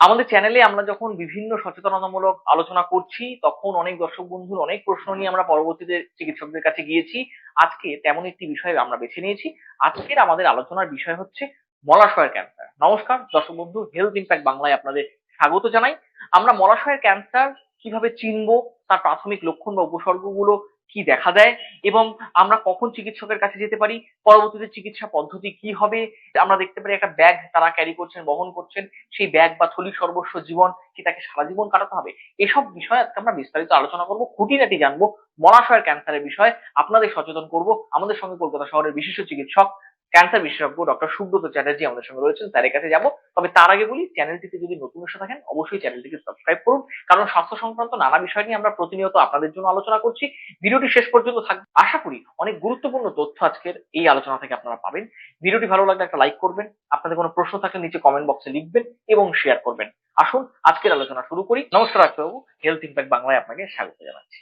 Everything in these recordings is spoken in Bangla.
আমাদের চ্যানেলে আমরা যখন বিভিন্ন সচেতনতামূলক আলোচনা করছি, তখন অনেক দর্শক বন্ধুর অনেক প্রশ্ন নিয়ে আমরা পরবর্তীতে চিকিৎসকদের কাছে গিয়েছি। আজকে তেমন একটি বিষয় আমরা বেছে নিয়েছি। আজকের আমাদের আলোচনার বিষয় হচ্ছে মলাশয়ের ক্যান্সার নমস্কার, দর্শক বন্ধু হেলথ ইম্প্যাক্ট বাংলায় আপনাদের স্বাগত জানাই। আমরা মলাশয়ের ক্যান্সার কীভাবে চিনব, তার প্রাথমিক লক্ষণ বা উপসর্গগুলো কি দেখা দেয় এবং আমরা কখন চিকিৎসকের কাছে যেতে পারি, পরবর্তীতে চিকিৎসা পদ্ধতি কি হবে, আমরা দেখতে পারি একটা ব্যাগ তারা ক্যারি করছেন, বহন করছেন, সেই ব্যাগ বা থলি সর্বস্ব জীবন কি তাকে সারা জীবন কাটাতে হবে? এসব বিষয়ে আজকে আমরা বিস্তারিত আলোচনা করব, খুঁটিনাটি জানব, মলাশয়ের ক্যান্সারের বিষয়ে আপনাদের সচেতন করব, আমাদের সঙ্গে কলকাতা শহরের বিশিষ্ট চিকিৎসক ক্যান্সার বিশেষজ্ঞ ডক্টর সুব্রত চ্যাটার্জি আমাদের সঙ্গে রয়েছেন তাদের কাছে যাব। তবে তার আগে বলি, চ্যানেলটিতে যদি নতুন এসে থাকেন, অবশ্যই চ্যানেলটিকে সাবস্ক্রাইব করুন। কারণ স্বাস্থ্য সংক্রান্ত নানা বিষয় নিয়ে আমরা প্রতিনিয়ত আপনাদের জন্য আলোচনা করছি। ভিডিওটি শেষ পর্যন্ত থাকবে আশা করি অনেক গুরুত্বপূর্ণ তথ্য আজকের এই আলোচনা থেকে আপনারা পাবেন। ভিডিওটি ভালো লাগলে একটা লাইক করবেন, আপনাদের কোনো প্রশ্ন থাকলে নিচে কমেন্ট বক্সে লিখবেন এবং শেয়ার করবেন। আসুন, আজকের আলোচনা শুরু করি। নমস্কার ডাক্তারবাবু হেলথ ইম্প্যাক্ট বাংলায় আপনাকে স্বাগত জানাচ্ছি।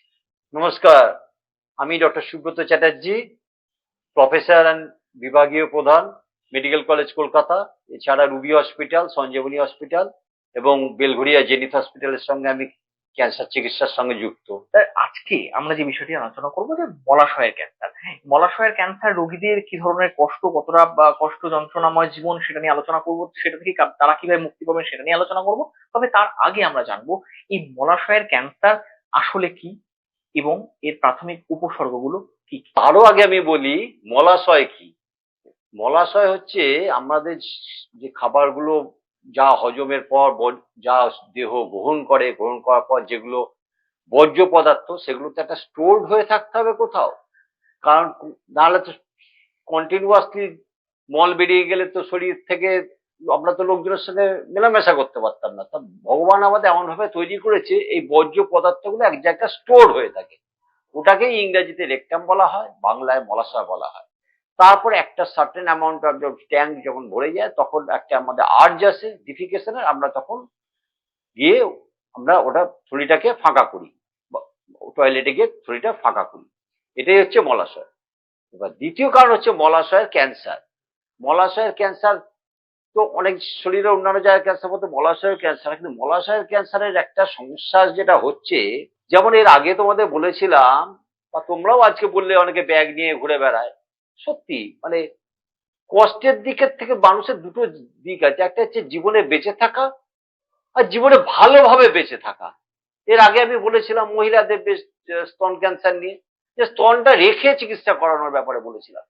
নমস্কার, আমি doctor Subrata Chatterjee professor and বিভাগীয় প্রধান মেডিকেল কলেজ কলকাতা এছাড়া রুবি হসপিটাল সঞ্জীবনী হসপিটাল এবং বেলঘড়িয়া জেনিথ হসপিটালের সঙ্গে আমি ক্যান্সার চিকিৎসার সঙ্গে যুক্ত। স্যার আজকে আমরা যে বিষয়টি আলোচনা করব যে মলাশয়ের ক্যান্সার। মলাশয়ের ক্যান্সার রোগীদের কি ধরনের কষ্ট কতটা বা কষ্ট যন্ত্রণাময় জীবন সেটা নিয়ে আলোচনা করব সেটা থেকে তারা কীভাবে মুক্তি পাবেন সেটা নিয়ে আলোচনা করব তবে তার আগে আমরা জানব এই মলাশয়ের ক্যান্সার আসলে কি এবং এর প্রাথমিক উপসর্গগুলো কি কি? তারও আগে আমি বলি মলাশয় কি? মলাশয় হচ্ছে আমাদের যে খাবারগুলো যা হজমের পর যা দেহ গ্রহণ করে গ্রহণ করার পর যেগুলো বর্জ্য পদার্থ সেগুলো তো একটা স্টোরড হয়ে থাকতে হবে কোথাও। কারণ নাহলে তো কন্টিনিউয়াসলি মল বেরিয়ে গেলে তো শরীর থেকে আমরা তো লোকজনের সঙ্গে মেলামেশা করতে পারতাম না। তা ভগবান আমাদের এমনভাবে তৈরি করেছে, এই বর্জ্য পদার্থগুলো এক জায়গায় স্টোর হয়ে থাকে। ওটাকেই ইংরেজিতে রেকটাম বলা হয়, বাংলায় মলাশয় বলা হয়। তারপর একটা সার্টেন অ্যামাউন্ট অফ ট্যাঙ্ক যখন ভরে যায়, তখন একটা আমাদের আর্জ আসে ডিফিকেশনের আমরা তখন গিয়ে আমরা ওটা থলিটাকে ফাঁকা করি টয়লেটে গিয়ে থলিটা ফাঁকা করি। এটাই হচ্ছে মলাশয়। এবার দ্বিতীয় কারণ হচ্ছে মলাশয়ের ক্যান্সার মলাশয়ের ক্যান্সার তো অনেক শরীরে অন্যান্য জায়গায় ক্যান্সার মতো মলাশয়ের ক্যান্সার কিন্তু মলাশয়ের ক্যান্সারের একটা সমস্যা যেটা হচ্ছে, যেমন এর আগে তোমাদের বলেছিলাম, বা তোমরাও আজকে বললে অনেকে ব্যাগ নিয়ে ঘুরে বেড়ায় সত্যি মানে কষ্টের দিকের থেকে মানুষের দুটো দিক আছে। একটা হচ্ছে জীবনে বেঁচে থাকা আর জীবনে ভালোভাবে বেঁচে থাকা। এর আগে আমি বলেছিলাম, মহিলাদের স্তন ক্যান্সার নিয়ে, যে স্তনটা রেখে চিকিৎসা করানোর ব্যাপারে বলেছিলাম।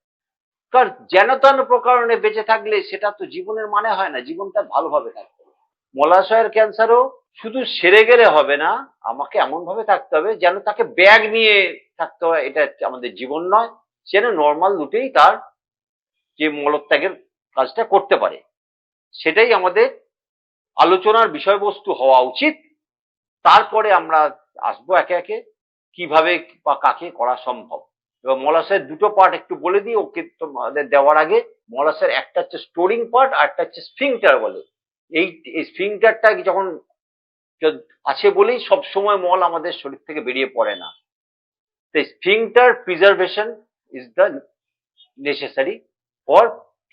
কারণ যেন তেন প্রকারণে বেঁচে থাকলে সেটা তো জীবনের মানে হয় না জীবনটা ভালোভাবে থাকতে হবে। মলাশয়ের ক্যান্সারও শুধু সেরে গেলে হবে না, আমাকে এমন ভাবে থাকতে হবে যেন তাকে ব্যাগ নিয়ে থাকতে হয়, এটা আমাদের জীবন নয়। যেন নর্মাল দুটেই তার যে মলত্যাগের কাজটা করতে পারে। সেটাই আমাদের আলোচনার বিষয়বস্তু হওয়া উচিত। তারপরে আমরা আসব একে একে, কীভাবে বা কাকে করা সম্ভব। এবং মলাসের দুটো পার্ট একটু বলে দিই, ওকে তোমাদের দেওয়ার আগে। মলাসের একটা হচ্ছে স্টোরিং পার্ট আর একটা হচ্ছে স্ফিংটার বলে। এই স্ফিংটারটা যখন আছে বলেই সব সময় মল আমাদের শরীর থেকে বেরিয়ে পড়ে না। তো sphincter preservation is the necessary for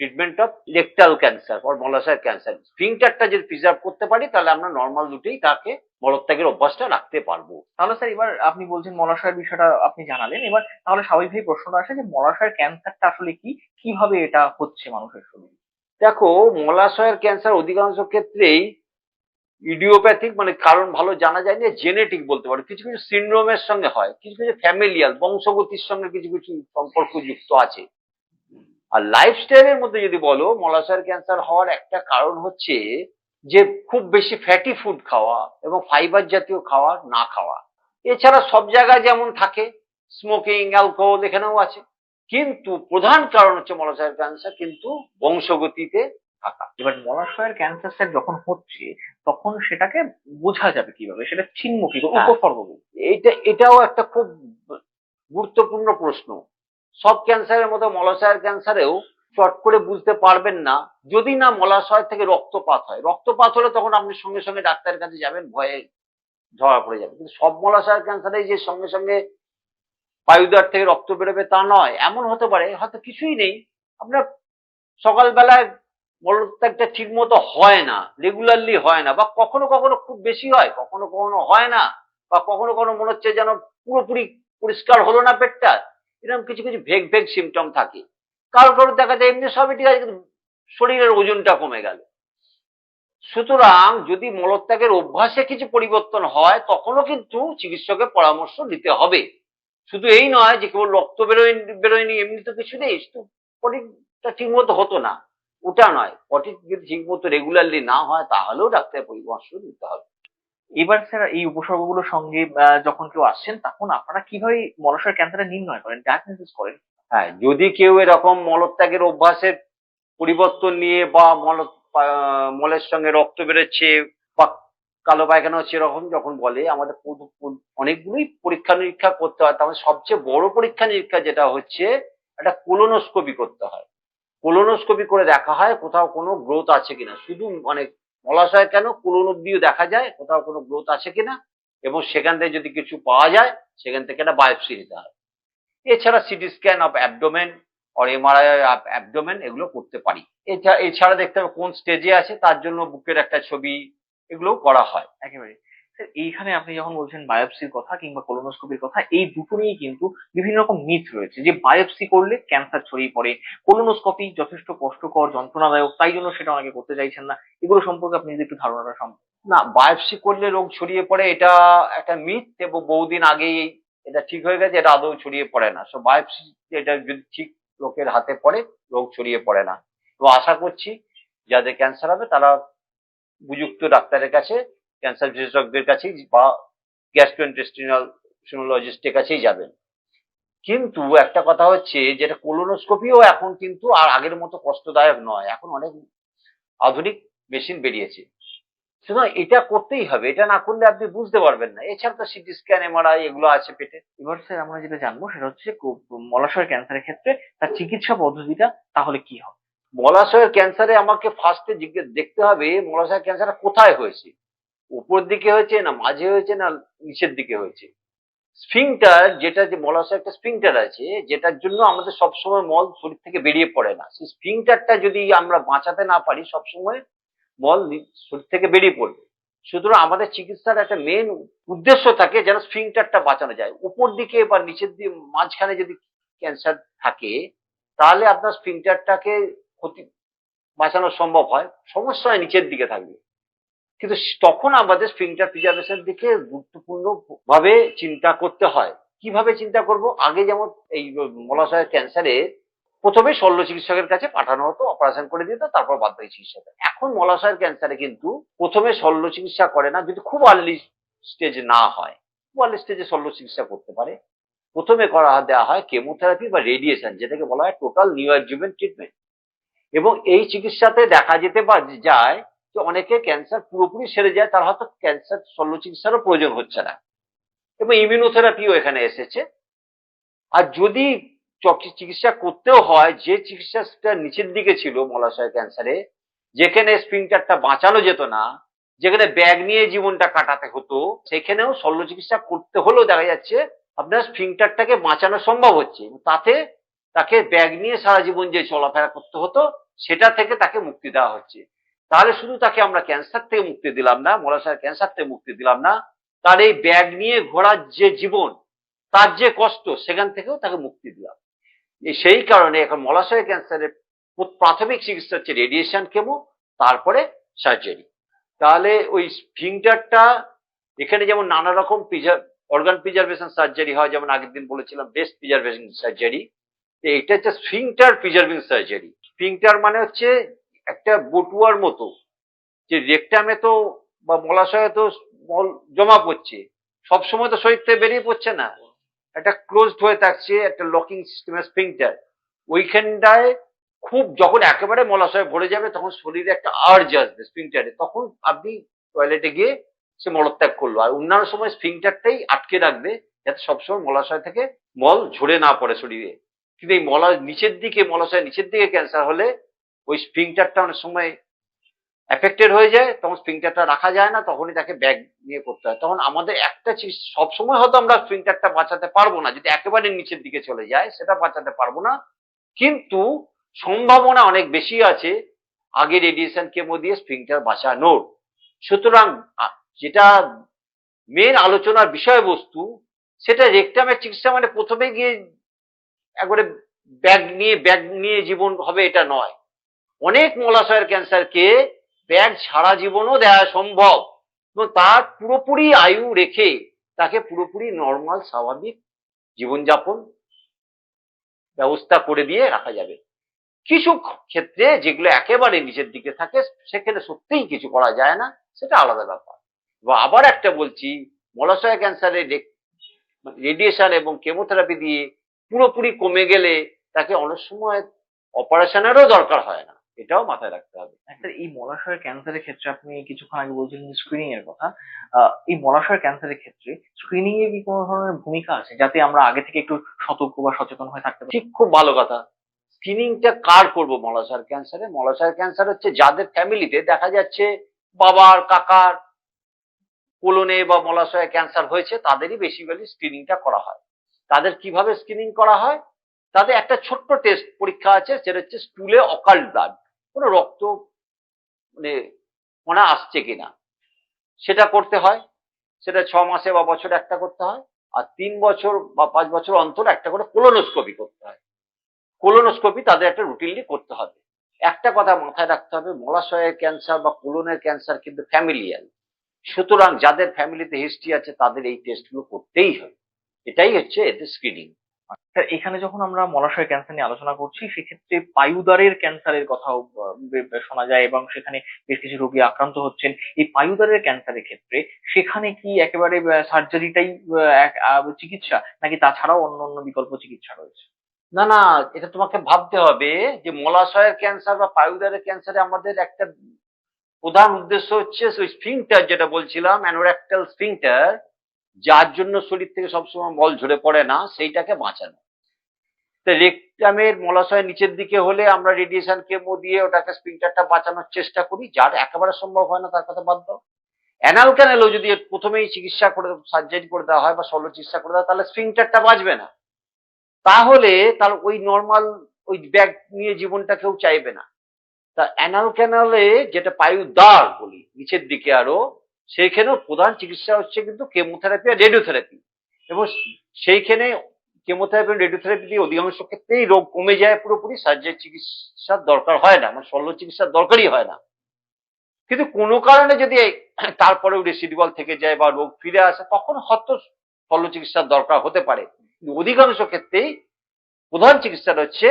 treatment of rectal cancer for মলাশয়ের cancer স্ফিংটারটা যদি প্রিজার্ভ করতে পারি তাহলে আমরা নর্মাল দুটোই তাকে মলত্যাগের অভ্যাসটা রাখতে পারব। তাহলে স্যার এবার আপনি বলছেন মলাশয়ের বিষয়টা আপনি জানালেন। এবার তাহলে স্বাভাবিকভাবেই প্রশ্নটা আসে যে মলাশয়ের ক্যান্সারটা আসলে কি? কীভাবে এটা হচ্ছে মানুষের শরীরে? দেখো মলাশয়ের ক্যান্সার অধিকাংশ ক্ষেত্রেই ইডিওপ্যাথিক মানে কারণ ভালো জানা যায় না জেনেটিক বলতে পারো। কিছু কিছু সিন্ড্রোমের সঙ্গে হয়, কিছু কিছু ফ্যামিলিয়াল, বংশগতির সঙ্গে কিছু কিছু সম্পর্ক যুক্ত আছে। আর লাইফস্টাইলের মধ্যে যদি বলো মলাশয়ের ক্যান্সার হওয়ার একটা কারণ হচ্ছে যে খুব বেশি ফ্যাটি ফুড খাওয়া এবং ফাইবার জাতীয় খাওয়া না খাওয়া। এছাড়া সব জায়গায় যেমন থাকে, স্মোকিং, অ্যালকোহল এখানেও আছে। কিন্তু প্রধান কারণ হচ্ছে মলাশয়ের ক্যান্সার, কিন্তু বংশগতিতে থাকা। এবার মলাশয়ের ক্যান্সার স্যার যখন হচ্ছে তখন সেটাকে বোঝা যাবে কীভাবে? সেটা করে? হ্যাঁ। উপসর্গগুলো এইটা এটাও একটা খুব গুরুত্বপূর্ণ প্রশ্ন। সব ক্যান্সারের মতো মলাশয়ের ক্যান্সারেও চট করে বুঝতে পারবেন না যদি না মলাশয় থেকে রক্তপাত হয়। রক্তপাত হলে তখন আপনি সঙ্গে সঙ্গে ডাক্তারের কাছে যাবেন ভয়ে ধরা পড়ে যাবে। কিন্তু সব মলাশয়ের ক্যান্সারে যে সঙ্গে সঙ্গে পায়ুদার থেকে রক্ত বেরোবে তা নয় এমন হতে পারে। হয়তো কিছুই নেই। আপনার সকালবেলায় মলত্যাগটা ঠিক মতো হয় না রেগুলারলি হয় না, বা কখনো কখনো খুব বেশি হয়, কখনো কখনো হয় না, বা কখনো কখনো মনে হচ্ছে যেন পুরোপুরি পরিষ্কার হলো না পেটটা, এরকম কিছু কিছু ভেগ ভেগ সিমটম থাকে। কারও কারও দেখা যায় এমনি সবই ঠিক আছে, কিন্তু শরীরের ওজনটা কমে গেল। সুতরাং যদি মলত্যাগের অভ্যাসে কিছু পরিবর্তন হয়, তখনও কিন্তু চিকিৎসকের পরামর্শ নিতে হবে। শুধু এই নয় যে কেবল রক্ত বেরোয়, বেরোয়নি, এমনি তো কিছু নেই, শুধু পটিটা ঠিক মতো হতো না। ওটা নয়। পটি যদি ঠিক মতো রেগুলারলি না হয় তাহলেও ডাক্তারের পরামর্শ নিতে হবে। এবার স্যার এই উপসর্গগুলোর সঙ্গে যখন কেউ আসছেন তখন আপনারা কীভাবে মলাশয়ের ক্যান্সারের নির্ণয় করেন ডায়াগনোসিস করেন? হ্যাঁ যদি কেউ এরকম মলত্যাগের অভ্যাসের পরিবর্তন নিয়ে বা মল মলের সঙ্গে রক্ত বেরোচ্ছে বা কালো পায়খানা হচ্ছে এরকম যখন বলে আমাদের অনেকগুলোই পরীক্ষা নিরীক্ষা করতে হয়। তার সবচেয়ে বড় পরীক্ষা নিরীক্ষা যেটা হচ্ছে একটা কোলোনোস্কোপি করতে হয়। কোলোনোস্কোপি করে দেখা হয়, কোথাও কোনো গ্রোথ আছে কিনা। শুধু মানে মলাশয় কেন কোলন অব্দিও দেখা যায়, কোথাও কোনো গ্রোথ আছে কিনা, এবং সেখান থেকে যদি কিছু পাওয়া যায়, সেখান থেকে একটা বায়োপসি নিতে হয়। এছাড়া সিটি স্ক্যান অফ অ্যাবডোমেন আর এমআরআই অফ অ্যাবডোমেন এগুলো করতে পারি। এছাড়া দেখতে হবে কোন স্টেজে আছে, তার জন্য বুকের একটা ছবি এগুলোও করা হয়। একেবারে। এইখানে আপনি যখন বলছেন বায়োপসির কথা কিংবা কোলোনোস্কোপির কথা, এই দুটো নিয়েই কিন্তু বিভিন্ন রকম মিথ রয়েছে যে বায়োপসি করলে ক্যান্সার ছড়িয়ে পড়ে। কোলোনোস্কোপি যথেষ্ট কষ্টকর, যন্ত্রণাদায়ক, তাই জন্য সেটা অনেকে করতে চাইছেন না। এগুলো সম্পর্কে আপনি যদি একটু ধারণাটা সম্ভব না বায়োপসি করলে রোগ ছড়িয়ে পড়ে, এটা একটা মিথ এবং বহুদিন আগেই এটা ঠিক হয়ে গেছে, এটা আদৌ ছড়িয়ে পড়ে না। সো বায়োপসি এটা যদি ঠিক লোকের হাতে পড়ে, রোগ ছড়িয়ে পড়ে না। তো আশা করছি, যাদের ক্যান্সার হবে, তারা উপযুক্ত ডাক্তারের কাছে ক্যান্সার বিশেষজ্ঞের কাছেই বা গ্যাস্ট্রোইন্টেস্টিনাল সিনোলজিস্টের কাছেই যাবেন। কিন্তু একটা কথা হচ্ছে যেটা কোলোনোস্কোপিও এখন কিন্তু আর আগের মতো কষ্টদায়ক নয় এখন অনেক আধুনিক মেশিন বেরিয়েছে। সুতরাং এটা করতেই হবে এটা না করলে আপনি বুঝতে পারবেন না। এছাড়া তো সিটি স্ক্যান এমআরআই এগুলো আছে পেটে। এবার স্যার আমরা যেটা জানব সেটা হচ্ছে মলাশয়ের ক্যান্সারের ক্ষেত্রে তার চিকিৎসা পদ্ধতিটা তাহলে কি হবে? মলাশয়ের ক্যান্সারে আমাকে ফার্স্টে জিজ্ঞেস দেখতে হবে মলাশয়ের ক্যান্সারটা কোথায় হয়েছে? উপর দিকে হয়েছে না মাঝে হয়েছে না নিচের দিকে হয়েছে? স্ফিংটার যেটা যে মলাশয় একটা স্ফিংটার আছে, যেটার জন্য আমাদের সবসময় মল শরীর থেকে বেরিয়ে পড়ে না। সেই স্ফিংটারটা যদি আমরা বাঁচাতে না পারি, সবসময় মল শরীর থেকে বেরিয়ে পড়বে। সুতরাং আমাদের চিকিৎসার একটা মেন উদ্দেশ্য থাকে যেন স্ফিংটারটা বাঁচানো যায়। উপর দিকে বা নিচের দিকে, মাঝখানে যদি ক্যান্সার থাকে, তাহলে আপনার স্ফিংটারটাকে ক্ষতি বাঁচানো সম্ভব হয়। সমস্যা নিচের দিকে থাকবে কিন্তু তখন আমাদের স্ফিংটার প্রিজার্ভেশন দিকে গুরুত্বপূর্ণ ভাবে চিন্তা করতে হয়। কীভাবে চিন্তা করব? আগে যেমন এই মলাশয়ের ক্যান্সারে প্রথমে শল্য চিকিৎসকের কাছে পাঠানো হতো অপারেশন করে দিত তারপর বাদ বাকি চিকিৎসা এখন মলাশয়ের ক্যান্সারে কিন্তু প্রথমে শল্য চিকিৎসা করে না, যদি খুব আর্লি স্টেজ না হয়। খুব আর্লি স্টেজে শল্য চিকিৎসা করতে পারে। প্রথমে করা দেওয়া হয় কেমোথেরাপি বা রেডিয়েশন যেটাকে বলা হয় টোটাল নিউ ট্রিটমেন্ট এবং এই চিকিৎসাতে দেখা যেতে বা যায় যে অনেকে ক্যান্সার পুরোপুরি সেরে যায়, তার হয়তো ক্যান্সার শল্য চিকিৎসারও প্রয়োজন হচ্ছে না। এবং ইমিউনোথেরাপিও এখানে এসেছে। আর যদি চিকিৎসা করতেও হয়, যে চিকিৎসাটা নিচের দিকে ছিল মলাশয় ক্যান্সারে, যেখানে স্প্রিংটারটা বাঁচানো যেত না, যেখানে ব্যাগ নিয়ে জীবনটা কাটাতে হতো, সেখানেও শল্য চিকিৎসা করতে হলেও দেখা যাচ্ছে আপনার স্প্রিংটারটাকে বাঁচানো সম্ভব হচ্ছে। তাতে তাকে ব্যাগ নিয়ে সারা জীবন যে চলাফেরা করতে হতো, সেটা থেকে তাকে মুক্তি দেওয়া হচ্ছে। তাহলে শুধু তাকে আমরা ক্যান্সার থেকে মুক্তি দিলাম না, মলাশয়ের ক্যান্সার থেকে মুক্তি দিলাম না, তার এই ব্যাগ নিয়ে ঘোরার যে জীবন, তার যে কষ্ট, সেখান থেকেও তাকে মুক্তি দিলাম। সেই কারণে এখন মলাশয় ক্যান্সারের প্রাথমিক চিকিৎসা হচ্ছে রেডিয়েশন কেমো তারপরে সার্জারি তাহলে ওই ফিঙ্গারটা এখানে যেমন নানা রকম অর্গান প্রিজার্ভেশন সার্জারি হয়, যেমন আগের দিন বলেছিলাম বেস্ট প্রিজার্ভেশন সার্জারি এটা হচ্ছে স্ফিংটার প্রিজার্ভিং সার্জারি স্ফিংটার মানে হচ্ছে একটা বটুয়ার মতো, যে রেকটামে তো বা মলাশয়ে তো মল জমা পড়ছে, সবসময় তো শরীর থেকে বেরিয়ে পড়ছে না। একটা ক্লোজড হয়ে থাকছে, একটা লকিং সিস্টেমের স্প্রিংটার ওইখানটায় খুব যখন একেবারে মলাশয় ভরে যাবে, তখন শরীরে একটা আর্জ আসবে স্প্রিংটারে তখন আপনি টয়লেটে গিয়ে সে মলত্যাগ করল। আর অন্যান্য সময় স্পিংটারটাই আটকে রাখবে, যাতে সবসময় মলাশয় থেকে মল ঝরে না পড়ে শরীরে। কিন্তু এই মলা নিচের দিকে মলাশয় নিচের দিকে ক্যান্সার হলে ওই স্প্রিংটারটা অনেক সময় এফেক্টেড হয়ে যায়, তখন স্প্রিংটারটা রাখা যায় না, তখনই তাকে ব্যাগ নিয়ে করতে হয়। তখন আমাদের একটা চিজ সবসময় হয়তো আমরা স্প্রিংটারটা বাঁচাতে পারব না, যদি একেবারে নিচের দিকে চলে যায়, সেটা বাঁচাতে পারব না। কিন্তু সম্ভাবনা অনেক বেশি আছে, আগে রেডিয়েশন কেমো দিয়ে স্ফিংটার বাঁচানোর। সুতরাং যেটা মেন আলোচনার বিষয়বস্তু, সেটা রেকটামের চিকিৎসা মানে প্রথমে গিয়ে একবারে ব্যাগ নিয়ে ব্যাগ নিয়ে জীবন হবে এটা নয়। অনেক মলাশয়ের ক্যান্সারকে ব্যাগ ছাড়া জীবনও দেওয়া সম্ভব। এবং তার পুরোপুরি আয়ু রেখে তাকে পুরোপুরি নর্মাল স্বাভাবিক জীবনযাপন ব্যবস্থা করে দিয়ে রাখা যাবে। কিছু ক্ষেত্রে যেগুলো একেবারে নিচের দিকে থাকে, সেক্ষেত্রে সত্যিই কিছু করা যায় না, সেটা আলাদা ব্যাপার। বা আবার একটা বলছি, মলাশয় ক্যান্সারের রেডিয়েশন এবং কেমোথেরাপি দিয়ে পুরোপুরি কমে গেলে তাকে অনেক সময় অপারেশনেরও দরকার হয় না। এটাও মাথায় রাখতে হবে। একটা এই মলাশয়ের ক্যান্সারের ক্ষেত্রে আপনি কিছুক্ষণ আগে বলছিলেন স্ক্রিনিং এর কথা। আহ, এই মলাশয়ের ক্যান্সারের ক্ষেত্রে স্ক্রিনিং এর কি কোনো ধরনের ভূমিকা আছে? যাতে আমরা আগে থেকে একটু সতর্ক বা সচেতন হয়ে থাকতে পারি। ঠিক খুব ভালো কথা। স্ক্রিনিংটা কার করব? মলাশার ক্যান্সারে মলাশার ক্যান্সার হচ্ছে যাদের ফ্যামিলিতে দেখা যাচ্ছে বাবার কাকার কোলনে বা মলাশয়ে ক্যান্সার হয়েছে তাদেরই বেসিক্যালি স্ক্রিনিংটা করা হয়। তাদের কীভাবে স্ক্রিনিং করা হয়? তাদের একটা ছোট্ট টেস্ট পরীক্ষা আছে, সেটা হচ্ছে স্টুলে অকাল্ট ব্লাড কোনো রক্ত মানে কণা আসছে কিনা। সেটা করতে হয়, সেটা ছ মাসে বা বছরে একটা করতে হয়, আর তিন বছর বা পাঁচ বছর অন্তর একটা করে কোলোনোস্কোপি করতে হয়। কোলোনোস্কোপি তাদের একটা রুটিনলি করতে হবে। একটা কথা মাথায় রাখতে হবে, মলাশয়ের ক্যান্সার বা কোলনের ক্যান্সার কিন্তু ফ্যামিলিয়াল সুতরাং যাদের ফ্যামিলিতে হিস্ট্রি আছে, তাদের এই টেস্টগুলো করতেই হবে। এটাই হচ্ছে এদের স্ক্রিনিং স্যার এখানে যখন আমরা মলাশয় ক্যান্সার নিয়ে আলোচনা করছি, সেক্ষেত্রে পায়ুদারের ক্যান্সারের কথাও শোনা যায় এবং সেখানে বেশ কিছু রোগী আক্রান্ত হচ্ছেন। এই পায়ুদারের ক্যান্সারের ক্ষেত্রে সেখানে কি একেবারে সার্জারিটাই চিকিৎসা? নাকি তাছাড়াও অন্য অন্য বিকল্প চিকিৎসা রয়েছে? না না, এটা তোমাকে ভাবতে হবে যে মলাশয়ের ক্যান্সার বা পায়ুদারের ক্যান্সারে আমাদের একটা প্রধান উদ্দেশ্য হচ্ছে ওই স্ফিংটার যেটা বলছিলাম অ্যানোরেক্টাল স্ফিংটার যার জন্য শরীর থেকে সবসময় বল ঝরে পড়ে না, সেইটাকে বাঁচানো। তো রেকটামের মলাশয়ের নিচের দিকে হলে আমরা রেডিয়েশন কেমো দিয়ে ওটাকে স্ফিংটারটা বাঁচানোর চেষ্টা করি, যার একেবারে সম্ভব হয় না, তার কথা দাও। অ্যানাল ক্যানেলও যদি প্রথমেই চিকিৎসা করে, সার্জারি করে দেওয়া হয় বা শল্য চিকিৎসা করে দেওয়া তাহলে স্ফিংটারটা বাঁচবে না। তাহলে তার ওই নর্মাল ওই ব্যাগ নিয়ে জীবনটা কেউ চাইবে না। তা অ্যানাল ক্যানালে যেটা পায়ুদ্বার বলি, নিচের দিকে আরও সেইখানেও প্রধান চিকিৎসা হচ্ছে কিন্তু কেমোথেরাপি আর রেডিওথেরাপি। এবং সেইখানে কেমোথেরাপি এবং রেডিওথেরাপি দিয়ে অধিকাংশ ক্ষেত্রেই রোগ কমে যায় পুরোপুরি, সার্জারি চিকিৎসার দরকার হয় না মানে শল্য চিকিৎসার দরকারই হয় না। কিন্তু কোনো কারণে যদি তারপরেও রেসিডুয়াল থেকে যায় বা রোগ ফিরে আসে, তখন হয়তো শল্য চিকিৎসার দরকার হতে পারে। অধিকাংশ ক্ষেত্রেই প্রধান চিকিৎসাটা হচ্ছে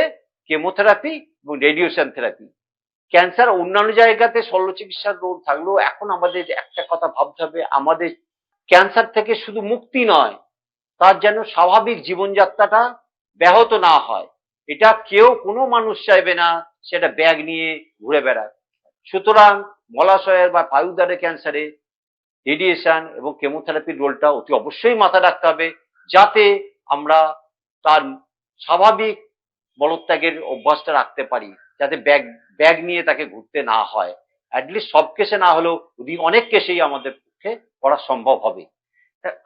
কেমোথেরাপি এবং রেডিয়েশন থেরাপি ক্যান্সার অন্যান্য জায়গাতে শল্য চিকিৎসার রোগ থাকলেও এখন আমাদের একটা কথা ভাবতে হবে, আমাদের ক্যান্সার থেকে শুধু মুক্তি নয়, তার যেন স্বাভাবিক জীবনযাত্রাটা ব্যাহত না হয়। এটা কেউ, কোনো মানুষ চাইবে না সেটা ব্যাগ নিয়ে ঘুরে বেড়ায় সুতরাং মলাশয়ের বা পায়ুদারের ক্যান্সারে রেডিয়েশন এবং কেমোথেরাপির রোলটা অতি অবশ্যই মাথায় রাখতে হবে, যাতে আমরা তার স্বাভাবিক মলত্যাগের অভ্যাসটা রাখতে পারি। যাতে ব্যাগ ব্যাগ নিয়ে তাকে ঘুরতে না হয়। অ্যাটলিস্ট সব কেসে না হলেও অনেক কেসেই আমাদের পক্ষে করা সম্ভব হবে।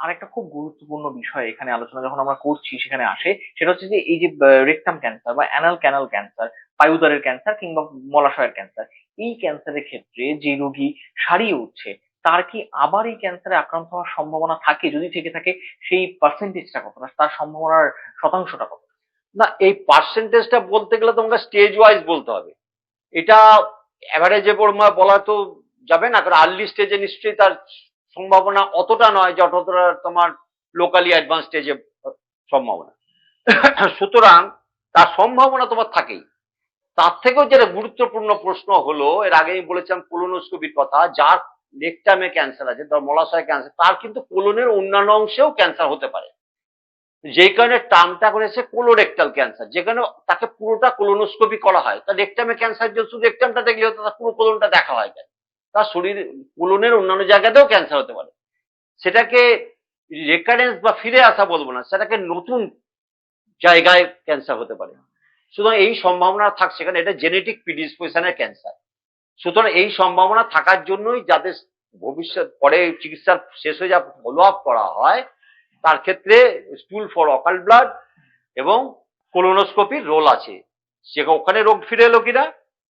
আরেকটা খুব গুরুত্বপূর্ণ বিষয় এখানে আলোচনা যখন আমরা করছি, সেখানে আসে, সেটা হচ্ছে যে এই যে রেকটাম ক্যান্সার বা অ্যানাল ক্যানাল ক্যান্সার পায়ুদারের ক্যান্সার কিংবা মলাশয়ের ক্যান্সার এই ক্যান্সারের ক্ষেত্রে যে রোগী সারিয়ে উঠছে, তার কি আবার এই ক্যান্সারে আক্রান্ত হওয়ার সম্ভাবনা থাকে? যদি থেকে থাকে, সেই পার্সেন্টেজটা কতটা? তার সম্ভাবনার শতাংশটা কত না, এই পার্সেন্টেজটা বলতে গেলে তোমাকে স্টেজ ওয়াইজ বলতে হবে। এটা অ্যাভারেজে বলা তো যাবে না, কারণ আর্লি স্টেজে নিশ্চয়ই তার সম্ভাবনা অতটা নয় যতটা তোমার লোকালি অ্যাডভান্স স্টেজে সম্ভাবনা। সুতরাং তার সম্ভাবনা তোমার থাকেই। তার থেকেও যেটা গুরুত্বপূর্ণ প্রশ্ন হলো, এর আগে আমি বলেছিলাম কোলোনোস্কোপির কথা, যার রেকটামে ক্যান্সার আছে, ধর মলাশয় ক্যান্সার তার কিন্তু কোলনের অন্যান্য অংশেও ক্যান্সার হতে পারে। যেই কারণে টার্মটা করেছে কোলোরেক্টাল ক্যান্সার যেখানে তাকে পুরোটা কোলোনোস্কোপি করা হয়। তার রেকটামে ক্যান্সার যে শুধু রেকটামটা দেখলে হতো তার পুরো কোলনটা দেখা হয় কেন? তার শরীর কোলনের অন্যান্য জায়গাতেও ক্যান্সার হতে পারে। সেটাকে রেকারেন্স বা ফিরে আসা বলব না, সেটাকে নতুন জায়গায় ক্যান্সার হতে পারে। সুতরাং এই সম্ভাবনা থাক, সেখানে এটা জেনেটিক প্রিডিসপোজিশনের ক্যান্সার সুতরাং এই সম্ভাবনা থাকার জন্যই যাদের ভবিষ্যৎ, পরে চিকিৎসা শেষ হয়ে যা ফলো আপ করা হয় তার ক্ষেত্রে স্টুল ফর অকাল ব্লাড এবং কোলোনোস্কোপির রোল আছে। সে ওখানে রোগ ফিরে এলো কিনা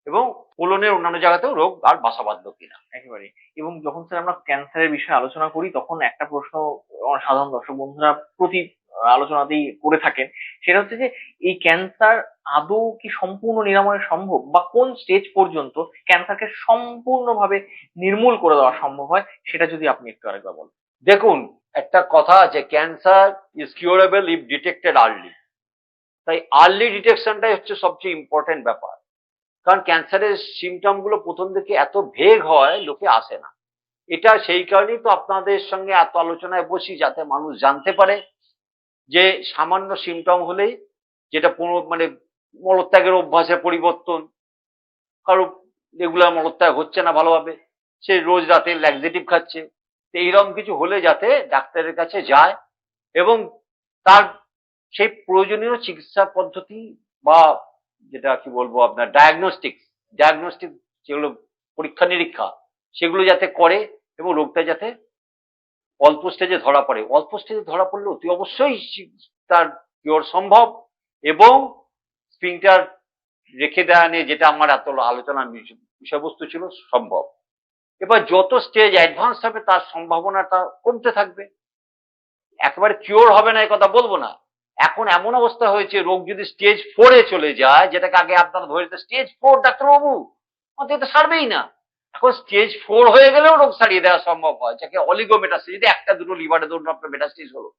এবং কোলনের অন্যান্য জায়গাতেও রোগ আর বাসা বাঁধলো কিনা। একেবারে। এবং যখন স্যার আমরা ক্যান্সারের বিষয়ে আলোচনা করি তখন একটা প্রশ্ন সাধারণ দর্শক বন্ধুরা প্রতি আলোচনাতেই করে থাকেন। সেটা হচ্ছে যে এই ক্যান্সার আদৌ কি সম্পূর্ণ নিরাময় সম্ভব? বা কোন স্টেজ পর্যন্ত ক্যান্সারকে সম্পূর্ণভাবে নির্মূল করে দেওয়া সম্ভব হয়? সেটা যদি আপনি একটু আরেকবার বলেন। দেখুন একটা কথা আছে cancer is curable if detected early তাই আর্লি ডিটেকশনটাই হচ্ছে সবচেয়ে ইম্পর্টেন্ট ব্যাপার। কারণ ক্যান্সারের সিমটমগুলো প্রথম থেকে এত ভেগ হয়, লোকে আসে না। এটা সেই কারণেই তো আপনাদের সঙ্গে এত আলোচনায় বসি, যাতে মানুষ জানতে পারে যে সামান্য সিমটম হলেই যেটা মানে মলত্যাগের অভ্যাসের পরিবর্তন, কারও রেগুলার মলত্যাগ হচ্ছে না ভালোভাবে, সে রোজ রাতে ল্যাক্সেটিভ খাচ্ছে এইরকম কিছু হলে যাতে ডাক্তারের কাছে যায় এবং তার সেই প্রয়োজনীয় চিকিৎসা পদ্ধতি বা যেটা কি বলব আপনার ডায়াগনস্টিক ডায়াগনস্টিক যেগুলো পরীক্ষা নিরীক্ষা, সেগুলো যাতে করে এবং রোগটা যাতে অল্প স্টেজে ধরা পড়ে। অল্প স্টেজে ধরা পড়লে অতি অবশ্যই তার কিওর সম্ভব এবং স্প্রিংটার রেখে দেওয়া নিয়ে যেটা আমার এত আলোচনার বিষয়- বিষয়বস্তু ছিল সম্ভব। এবার যত স্টেজ অ্যাডভান্স হবে, তার সম্ভাবনাটা কমতে থাকবে। একেবারে কিওর হবে না কথা বলব না। এখন এমন অবস্থা হয়েছে, রোগ যদি স্টেজ ফোরে চলে যায়, যেটাকে আগে আপনারা ধরে স্টেজ ফোর ডাক্তারবাবু, আমাদের তো সারবেই না। এখন স্টেজ ফোর হয়ে গেলেও রোগ সারিয়ে দেওয়া সম্ভব হয়। যাকে অলিগোমেটাস্টিস যদি একটা দুটো লিভারে ধরুন আপনার মেটাস্টিস হলো,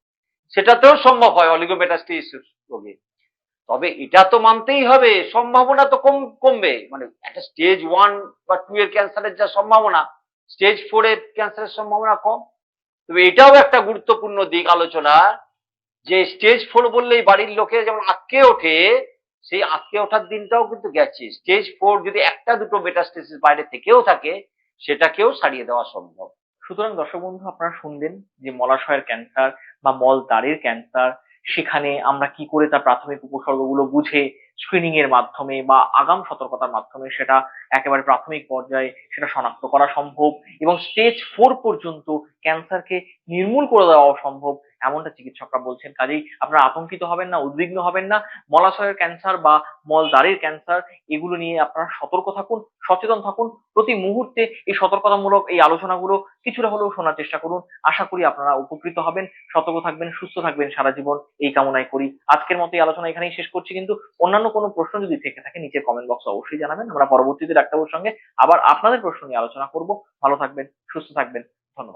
সেটাতেও সম্ভব হয় অলিগোমেটাস্টিস রোগে। তবে এটা তো মানতেই হবে, সম্ভাবনা তো কম, কমবে। মানে একটা স্টেজ ওয়ান বা টু এর ক্যান্সারের যা সম্ভাবনা স্টেজ ফোর এর ক্যান্সারের সম্ভাবনা কম। তবে এটাও একটা গুরুত্বপূর্ণ দিক আলোচনা, যে স্টেজ ফোর বললেই বাড়ির লোকে যেমন আটকে ওঠে, সেই আটকে ওঠার দিনটাও কিন্তু গেছে। স্টেজ ফোর যদি একটা দুটো মেটাস্টেসিস বাইরে থেকেও থাকে, সেটাকেও সারিয়ে দেওয়া সম্ভব। সুতরাং দর্শক বন্ধু, আপনারা শুনলেন যে মলাশয়ের ক্যান্সার বা মল মলদ্বারের ক্যান্সার সেখানে আমরা কি করে তার প্রাথমিক উপসর্গগুলো বুঝে স্ক্রিনিং এর মাধ্যমে বা আগাম সতর্কতার মাধ্যমে সেটা একেবারে প্রাথমিক পর্যায়ে সেটা শনাক্ত করা সম্ভব এবং স্টেজ ফোর পর্যন্ত ক্যান্সারকে নির্মূল করে দেওয়া সম্ভব এমনটা চিকিৎসকরা বলছেন। কাজেই আপনারা আতঙ্কিত হবেন না, উদ্বিগ্ন হবেন না। মলাশয়ের ক্যান্সার বা মলদ্বারের ক্যান্সার এগুলো নিয়ে আপনারা সতর্ক থাকুন, সচেতন থাকুন। প্রতি মুহূর্তে এই সতর্কতামূলক এই আলোচনাগুলো কিছুটা হলেও শোনার চেষ্টা করুন। আশা করি আপনারা উপকৃত হবেন, সতর্ক থাকবেন, সুস্থ থাকবেন সারা জীবন। এই কামনাই করি। আজকের মতো এই আলোচনা এখানেই শেষ করছি, কিন্তু অন্যান্য কোনো প্রশ্ন যদি থেকে থাকে নিচে কমেন্ট বক্সে অবশ্যই জানাবেন। আমরা পরবর্তীতে ডাক্তারবাবুর সঙ্গে আবার আপনাদের প্রশ্ন নিয়ে আলোচনা করব। ভালো থাকবেন, সুস্থ থাকবেন। ধন্যবাদ।